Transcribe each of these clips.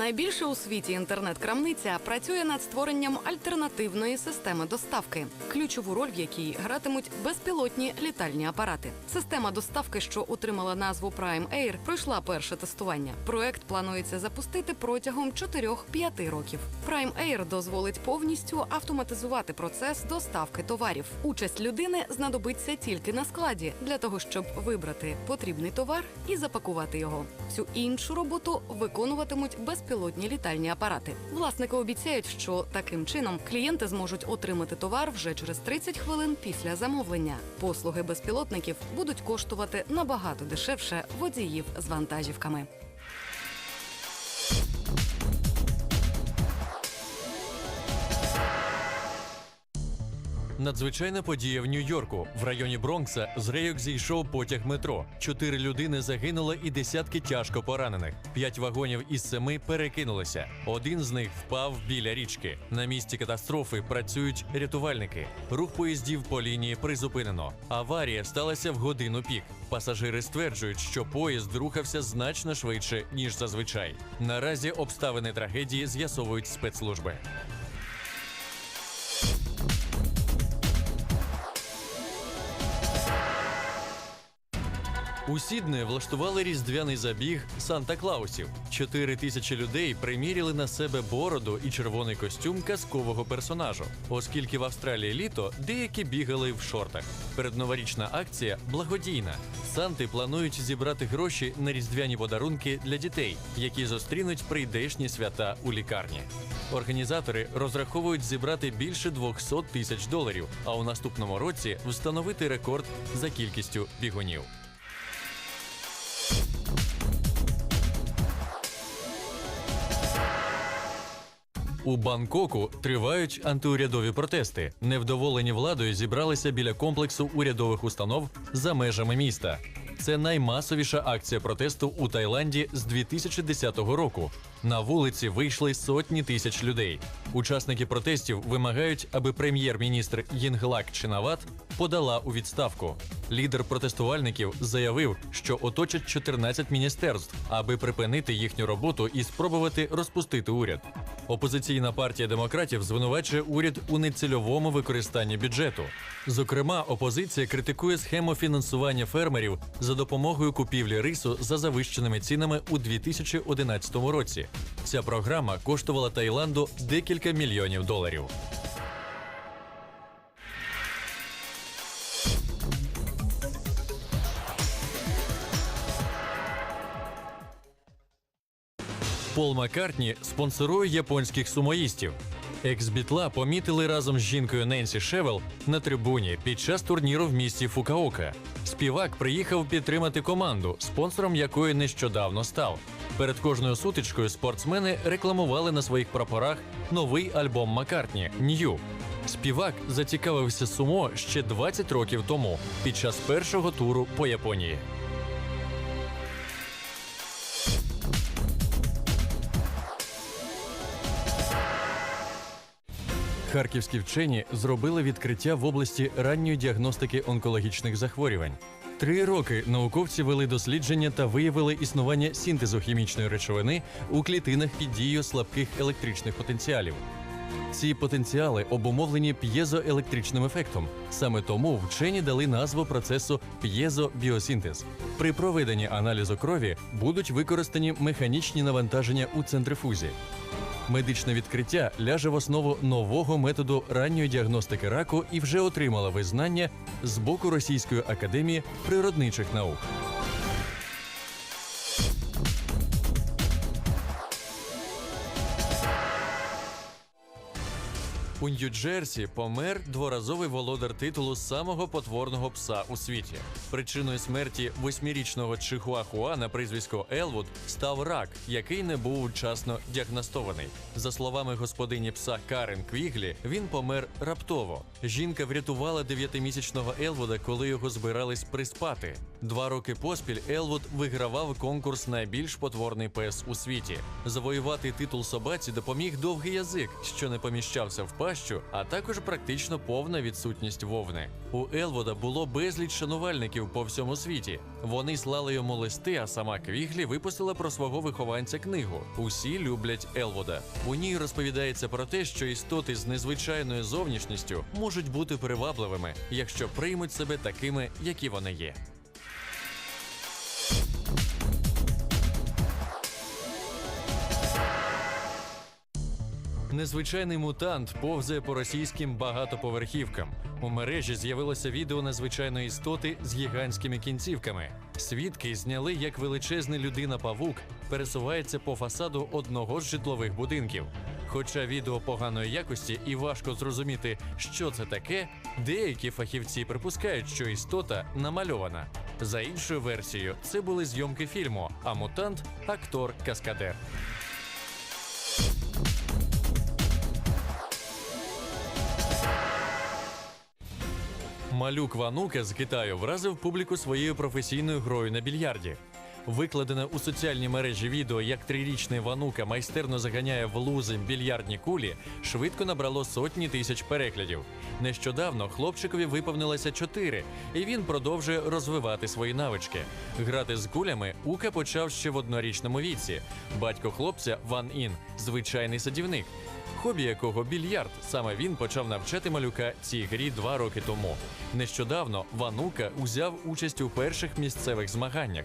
Найбільша у світі інтернет-крамниця працює над створенням альтернативної системи доставки, ключову роль в якій гратимуть безпілотні літальні апарати. Система доставки, що отримала назву Prime Air, пройшла перше тестування. Проект планується запустити протягом 4-5 років. Prime Air дозволить повністю автоматизувати процес доставки товарів. Участь людини знадобиться тільки на складі для того, щоб вибрати потрібний товар і запакувати його. Всю іншу роботу виконуватимуть безпілотні літальні апарати. Власники обіцяють, що таким чином клієнти зможуть отримати товар вже через 30 хвилин після замовлення. Послуги безпілотників будуть коштувати набагато дешевше водіїв з вантажівками. Надзвичайна подія в Нью-Йорку. В районі Бронкса з рейок зійшов потяг метро. Чотири людини загинули і десятки тяжко поранених. П'ять вагонів із семи перекинулися. Один з них впав біля річки. На місці катастрофи працюють рятувальники. Рух поїздів по лінії призупинено. Аварія сталася в годину пік. Пасажири стверджують, що поїзд рухався значно швидше ніж зазвичай. Наразі обставини трагедії з'ясовують спецслужби. У Сідне влаштували різдвяний забіг Санта Клаусів. Чотири тисячі людей приміряли на себе бороду і червоний костюм казкового персонажу. Оскільки в Австралії літо, деякі бігали в шортах. Передноворічна акція благодійна. Санти планують зібрати гроші на різдвяні подарунки для дітей, які зустрінуть прийдешні свята у лікарні. Організатори розраховують зібрати більше 200 тисяч доларів, а у наступному році встановити рекорд за кількістю бігунів. У Бангкоку тривають антиурядові протести. Невдоволені владою зібралися біля комплексу урядових установ за межами міста. Це наймасовіша акція протесту у Таїланді з 2010 року. На вулиці вийшли сотні тисяч людей. Учасники протестів вимагають, аби прем'єр-міністр Їнглак Чинават подала у відставку. Лідер протестувальників заявив, що оточать 14 міністерств, аби припинити їхню роботу і спробувати розпустити уряд. Опозиційна партія демократів звинувачує уряд у нецільовому використанні бюджету. Зокрема, опозиція критикує схему фінансування фермерів за допомогою купівлі рису за завищеними цінами у 2011 році. Ця програма коштувала Таїланду декілька мільйонів доларів. Пол Маккартні спонсорує японських сумоїстів. Екс-бітла помітили разом з жінкою Ненсі Шевел на трибуні під час турніру в місті Фукаока. Співак приїхав підтримати команду, спонсором якої нещодавно став. Перед кожною сутичкою спортсмени рекламували на своїх прапорах новий альбом Маккартні Нью. Співак зацікавився сумо ще 20 років тому під час першого туру по Японії. Харківські вчені зробили відкриття в області ранньої діагностики онкологічних захворювань. Три роки науковці вели дослідження та виявили існування синтезу хімічної речовини у клітинах під дією слабких електричних потенціалів. Ці потенціали обумовлені п'єзоелектричним ефектом. Саме тому вчені дали назву процесу п'єзобіосинтез. При проведенні аналізу крові будуть використані механічні навантаження у центрифузі. Медичне відкриття ляже в основу нового методу ранньої діагностики раку і вже отримала визнання з боку Російської академії природничих наук. У Нью-Джерсі помер дворазовий володар титулу самого потворного пса у світі. Причиною смерті восьмирічного чихуахуа на прізвисько Елвуд став рак, який не був вчасно діагностований. За словами господині пса Карен Квіглі, він помер раптово. Жінка врятувала дев'ятимісячного Елвуда, коли його збирались приспати. Два роки поспіль Елвуд вигравав конкурс найбільш потворний пес у світі. Завоювати титул собаці допоміг довгий язик, що не поміщався в пащу, а також практично повна відсутність вовни. У Елвуда було безліч шанувальників по всьому світі. Вони слали йому листи, а сама Квіглі випустила про свого вихованця книгу. Усі люблять Елвуда. У ній розповідається про те, що істоти з незвичайною зовнішністю можуть бути привабливими, якщо приймуть себе такими, які вони є. Незвичайний мутант повзає по російським багатоповерхівкам. У мережі з'явилося відео незвичайної істоти з гігантськими кінцівками. Свідки зняли, як величезний людина-павук пересувається по фасаду одного з житлових будинків. Хоча відео поганої якості і важко зрозуміти, що це таке, деякі фахівці припускають, що істота намальована. За іншою версією, це були зйомки фільму, а мутант актор-каскадер. Малюк Ванука з Китаю вразив публіку своєю професійною грою на більярді. Викладене у соціальній мережі відео, як трирічний Ванука майстерно заганяє в лузи більярдні кулі, швидко набрало сотні тисяч переглядів. Нещодавно хлопчикові виповнилося чотири, і він продовжує розвивати свої навички. Грати з кулями Ука почав ще в однорічному віці. Батько хлопця Ван Ін звичайний садівник. Хобі якого більярд. Саме він почав навчати малюка цій грі два роки тому. Нещодавно Ванука узяв участь у перших місцевих змаганнях.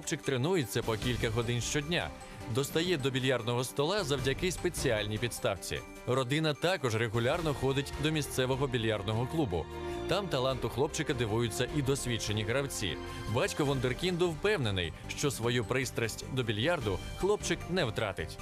Хлопчик тренується по кілька годин щодня. Достає до більярдного стола завдяки спеціальній підставці. Родина також регулярно ходить до місцевого більярдного клубу. Там таланту хлопчика дивуються і досвідчені гравці. Батько Вондеркінду впевнений, що свою пристрасть до більярду хлопчик не втратить.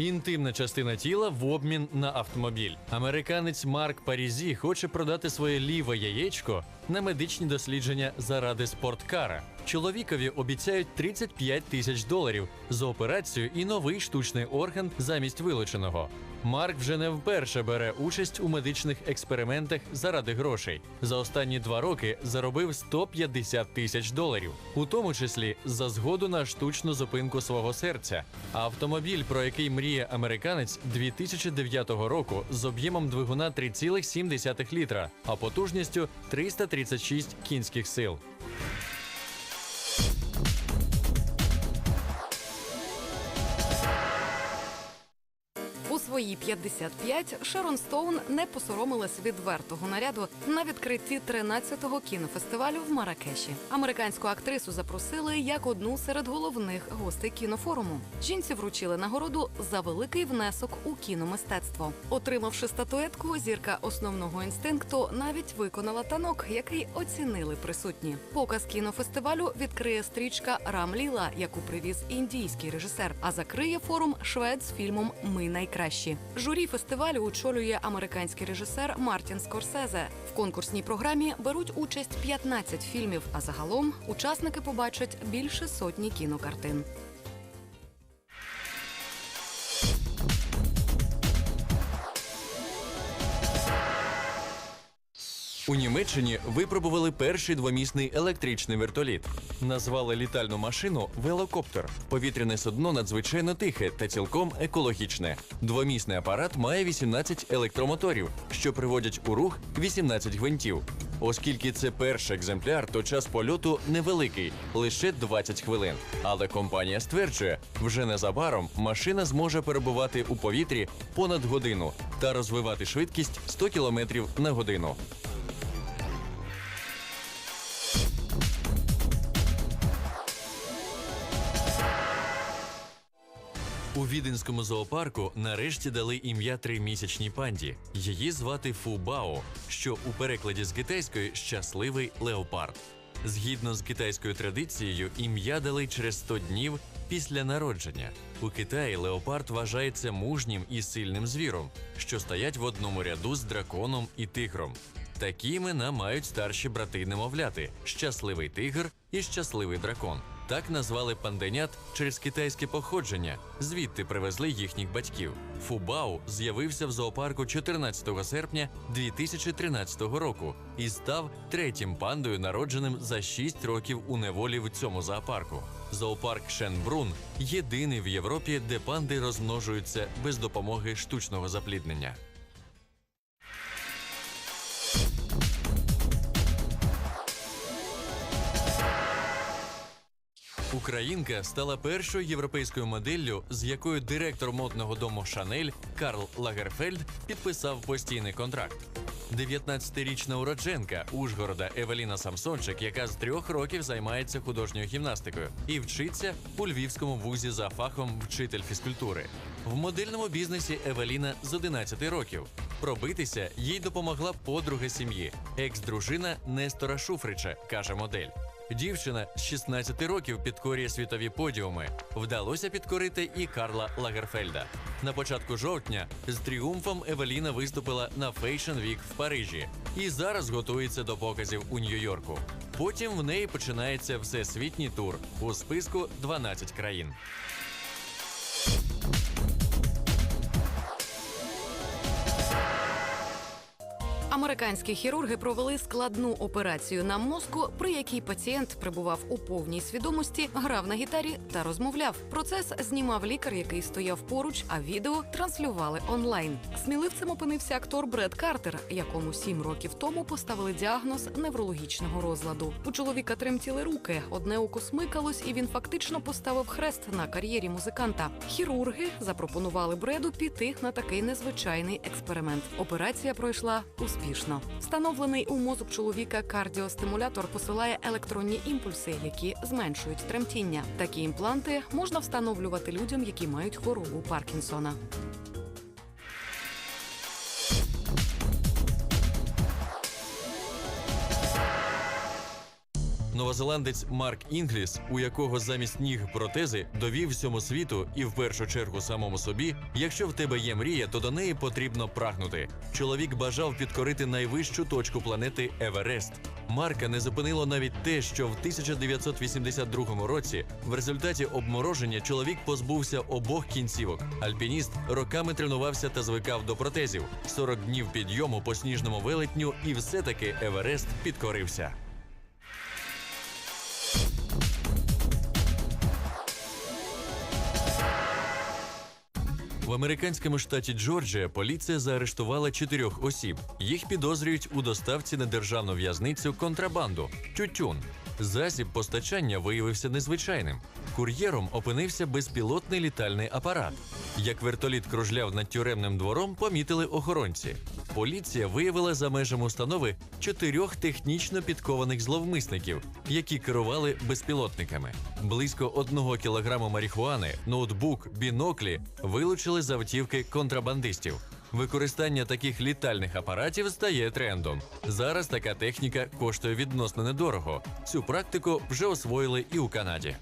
Інтимна частина тіла в обмін на автомобіль. Американець Марк Парізі хоче продати своє ліве яєчко на медичні дослідження заради спорткара. Чоловікові обіцяють 35 тисяч доларів за операцію і новий штучний орган замість вилученого. Марк вже не вперше бере участь у медичних експериментах заради грошей. За останні два роки заробив 150 тисяч доларів, у тому числі за згоду на штучну зупинку свого серця. Автомобіль, про який мріє американець 2009 року, з об'ємом двигуна 3,7 літра, а потужністю 336 кінських сил. Свої 55 Шерон Стоун не посоромилась відвертого наряду на відкритті 13-го кінофестивалю в Маракеші. Американську актрису запросили як одну серед головних гостей кінофоруму. Жінці вручили нагороду за великий внесок у кіномистецтво. Отримавши статуетку, зірка основного інстинкту навіть виконала танок, який оцінили присутні. Показ кінофестивалю відкриє стрічка Рамліла, яку привіз індійський режисер. А закриє форум швед з фільмом Ми найкращі. Журі фестивалю очолює американський режисер Мартін Скорсезе. В конкурсній програмі беруть участь 15 фільмів. А загалом учасники побачать більше сотні кінокартин. У Німеччині випробували перший двомісний електричний вертоліт. Назвали літальну машину велокоптер. Повітряне судно надзвичайно тихе та цілком екологічне. Двомісний апарат має 18 електромоторів, що приводять у рух 18 гвинтів. Оскільки це перший екземпляр, то час польоту невеликий лише 20 хвилин. Але компанія стверджує, вже незабаром машина зможе перебувати у повітрі понад годину та розвивати швидкість 100 км на годину. Віденському зоопарку нарешті дали ім'я тримісячній панді. Її звати Фу Бао, що у перекладі з китайської щасливий леопард. Згідно з китайською традицією, ім'я дали через 100 днів після народження. У Китаї леопард вважається мужнім і сильним звіром, що стоять в одному ряду з драконом і тигром. Такі імена мають старші брати немовляти щасливий тигр і щасливий дракон. Так назвали панденят через китайське походження, звідти привезли їхніх батьків. Фубау з'явився в зоопарку 14 серпня 2013 року і став третім пандою, народженим за 6 років у неволі в цьому зоопарку. Зоопарк Шенбрун єдиний в Європі, де панди розмножуються без допомоги штучного запліднення. Українка стала першою європейською моделлю, з якою директор модного дому Шанель Карл Лагерфельд підписав постійний контракт. 19-річна уродженка Ужгорода Евеліна Самсончик, яка з трьох років займається художньою гімнастикою і вчиться у львівському вузі за фахом вчитель фізкультури. В модельному бізнесі Евеліна з 11 років. Пробитися їй допомогла подруга сім'ї, екс-дружина Нестора Шуфрича, каже модель. Дівчина з 16 років підкорює світові подіуми. Вдалося підкорити і Карла Лагерфельда. На початку жовтня з тріумфом Евеліна виступила на Fashion Week в Парижі і зараз готується до показів у Нью-Йорку. Потім в неї починається всесвітній тур у списку 12 країн. Американські хірурги провели складну операцію на мозку, при якій пацієнт перебував у повній свідомості, грав на гітарі та розмовляв. Процес знімав лікар, який стояв поруч, а відео транслювали онлайн. Сміливцем опинився актор Бред Картер, якому сім років тому поставили діагноз неврологічного розладу. У чоловіка тремтіли руки, одне око смикалось, і він фактично поставив хрест на кар'єрі музиканта. Хірурги запропонували Бреду піти на такий незвичайний експеримент. Операція пройшла успішно. Встановлений у мозок чоловіка кардіостимулятор посилає електронні імпульси, які зменшують тремтіння. Такі імпланти можна встановлювати людям, які мають хворобу Паркінсона. Новозеландець Марк Інгліс, у якого замість ніг протези, довів всьому світу і в першу чергу самому собі. Якщо в тебе є мрія, то до неї потрібно прагнути. Чоловік бажав підкорити найвищу точку планети Еверест. Марка не зупинило навіть те, що в 1982 році в результаті обмороження чоловік позбувся обох кінцівок. Альпініст роками тренувався та звикав до протезів. 40 днів підйому по сніжному велетню, і все-таки Еверест підкорився. В американському штаті Джорджія поліція заарештувала чотирьох осіб. Їх підозрюють у доставці на державну в'язницю контрабанду тютюн. Засіб постачання виявився незвичайним. Кур'єром опинився безпілотний літальний апарат. Як вертоліт кружляв над тюремним двором, помітили охоронці. Поліція виявила за межами установи чотирьох технічно підкованих зловмисників, які керували безпілотниками. Близько одного кілограму марихуани, ноутбук, біноклі вилучили з автівки контрабандистів. Використання таких літальних апаратів стає трендом. Зараз така техніка коштує відносно недорого. Цю практику вже освоїли і у Канаді.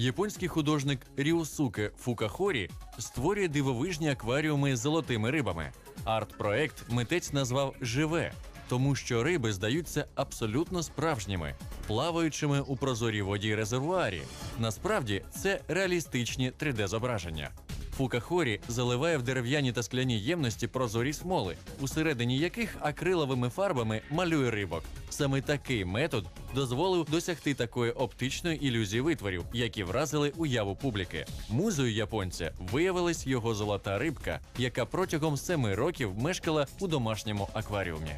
Японський художник Ріосуке Фукахорі створює дивовижні акваріуми з золотими рибами. Арт-проект митець назвав Живе, тому що риби здаються абсолютно справжніми, плаваючими у прозорій воді резервуарі. Насправді це реалістичні 3D-зображення. Фукахорі заливає в дерев'яні та скляні ємності прозорі смоли, усередині яких акриловими фарбами малює рибок. Саме такий метод дозволив досягти такої оптичної ілюзії витворів, які вразили уяву публіки. Музою японця виявилась його золота рибка, яка протягом семи років мешкала у домашньому акваріумі.